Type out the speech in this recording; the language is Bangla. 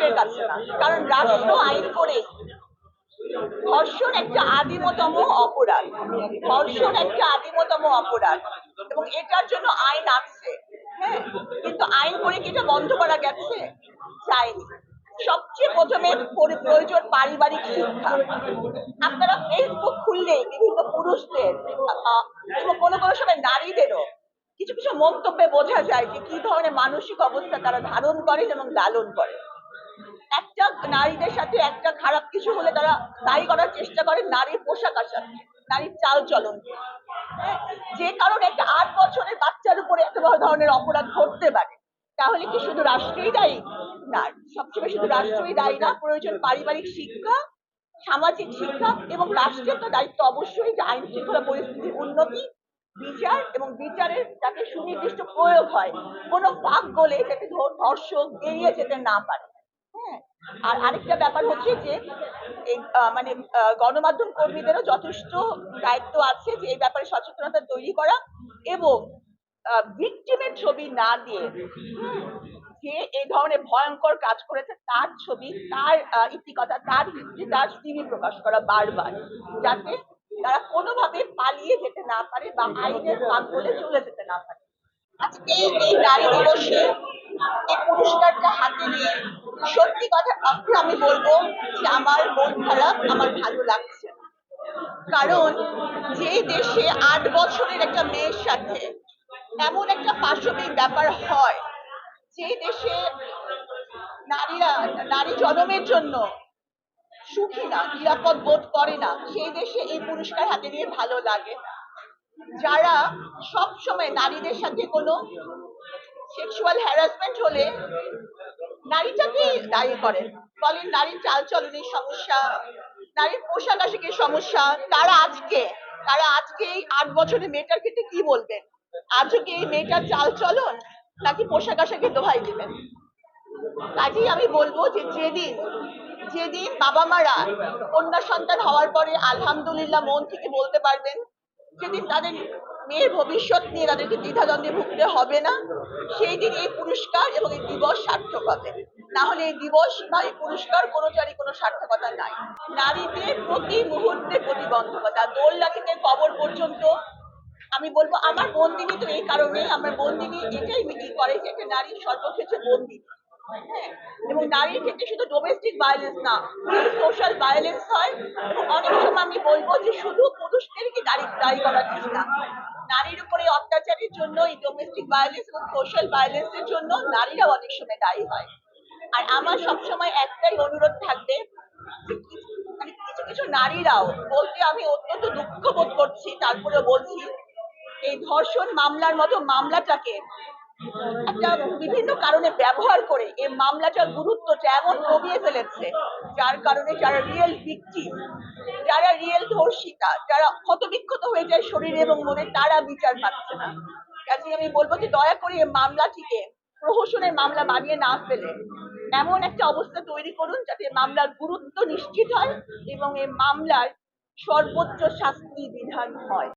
রাষ্ট্রের কাছে না। কারণ রাষ্ট্র আইন করে ধর্ষণ একটা আদিমতম অপরাধ। ধর্ষণ একটা আদিমতম অপরাধ। এবং এটার জন্য আইন আছে। হ্যাঁ? কিন্তু আইন করে কি এটা বন্ধ করা গেছে? সবচেয়ে প্রথমে প্রয়োজন পারিবারিক শিক্ষা। আপনারা ফেসবুক খুললেই বিভিন্ন পুরুষদের এবং কোনো কোনো সময় নারীদেরও কিছু কিছু মন্তব্যে বোঝা যায় যে কি ধরনের মানসিক অবস্থা তারা ধারণ করেন এবং লালন করেন। একটা নারীদের সাথে একটা খারাপ কিছু হলে তারা দায়ী করার চেষ্টা করে নারীর পোশাক আশাক, নারীর চাল চলন। যে কারণে একটা আট বছরের বাচ্চার উপরে এত বড় ধরনের অপরাধ ঘটতে পারে। তাহলে কি শুধু রাষ্ট্রই দায়ী? না, সবসময় শুধু রাষ্ট্রই দায়ী না, প্রয়োজন পারিবারিক শিক্ষা, সামাজিক শিক্ষা এবং রাষ্ট্রের তো দায়িত্ব অবশ্যই যে আইন শৃঙ্খলা পরিস্থিতির উন্নতি, বিচার এবং বিচারের যাতে সুনির্দিষ্ট প্রয়োগ হয়। কোনো ফাঁক গলে যাতে ধর্ষক বেরিয়ে যেতে না পারে। হ্যাঁ আর আরেকটা ব্যাপার হচ্ছে যে মানে গণমাধ্যম কর্মীদেরও যথেষ্ট দায়িত্ব আছে যে এই ব্যাপারে সচেতনতা তৈরি করা এবং ভিকটিমের ছবি না দিয়ে যে এই ধরনের ভয়ঙ্কর কাজ করেছে তার ছবি, তার ইতিকথা, তার হিস্ট্রি তার সিভি প্রকাশ করা বারবার যাতে তারা কোনোভাবে পালিয়ে যেতে না পারে বা আইনের ফাঁক বলে চলে যেতে না পারে। আজকে এই নারী দিবসে এই পুরস্কারটা হাতে নিয়ে সত্যি কথা আপনি আমি বলব যে আমার মন খারাপ, আমার ভালো লাগছে কারণ যে দেশে আট বছরের একটা মেয়ের সাথে এমন একটা পাশবিক ব্যাপার হয়, যে দেশে নারীরা, নারী জনমের জন্য সুখী না, নিরাপদ বোধ করে না সেই দেশে এই পুরস্কার হাতে নিয়ে ভালো লাগে যারা সব সময় নারীদের সাথে কোনো সেক্সুয়াল হ্যারাসমেন্ট হলে নারীটাকে দায়ী করেন বলেন নারীর চালচলনের সমস্যা, নারীর পোশাক আশাকের সমস্যা, তারা আজকে তারা আজকে এই আট বছরের মেয়েটার ক্ষেত্রে কি বলবেন? আজও কি এই মেয়েটার চালচলন, নাকি পোশাক আশাকে দোহাই দিবেন? কাজেই আমি বলব যে যেদিন যেদিন বাবা মারা কন্যা সন্তান হওয়ার পরে আলহামদুলিল্লাহ মন থেকে বলতে পারবেন, যেদিন তাদের মেয়ের ভবিষ্যৎ নিয়ে তাদেরকে দ্বিধাদ্বন্দ্বে ভুগতে হবে না, সেই দিন এই পুরস্কার এবং এই দিবস সার্থক হবে। না হলে এই দিবস বা এই পুরস্কার কোনোটারই কোনো সার্থকতা নাই। নারীদের প্রতি মুহূর্তে প্রতিবন্ধকতা। দোলনা থেকে কবর পর্যন্ত আমি বলব আমার বন্দিনী তো এই কারণে আমার বন্দিনী এটাই মিটিং করে যে একটা নারী সর্বক্ষেত্রে বন্দিনী হ্যাঁ, এবং নারীর ক্ষেত্রে শুধু ডোমেস্টিক ভায়োলেন্স না সোশ্যাল ভায়োলেন্স হয়। এবং অনেক সময় আমি বলব যে শুধু পুরুষদেরকে দায়ী দায়ী করা ঠিক না নারীর উপরে অত্যাচারের জন্য এই ডোমেস্টিক ভায়োলেন্স এবং সোশ্যাল ভায়োলেন্সের জন্য নারীরা অনেক সময় দায়ী হয়। আর আমার সবসময় একটাই অনুরোধ থাকবে মানে কিছু কিছু নারীরাও বলতে আমি অত্যন্ত দুঃখ বোধ করছি, তারপরে বলছি এই ধর্ষণ মামলার মতো মামলাটাকে একটা বিভিন্ন কারণে ব্যবহার করে এই মামলাটার গুরুত্বটা এমন কমিয়ে ফেলেছে, যার কারণে যারা রিয়েল ভিকটিম যারা রিয়েল ধর্ষিতা, যারা ক্ষতবিক্ষত হয়ে যায় শরীরে এবং মনে, তারা বিচার পাচ্ছে না। কাজে আমি বলব যে দয়া করে এই মামলাটিকে প্রহসনের মামলা বানিয়ে না ফেলে। এমন একটা অবস্থা তৈরি করুন যাতে মামলার গুরুত্ব নিশ্চিত হয় এবং এই মামলার সর্বোচ্চ শাস্তি বিধান হয়।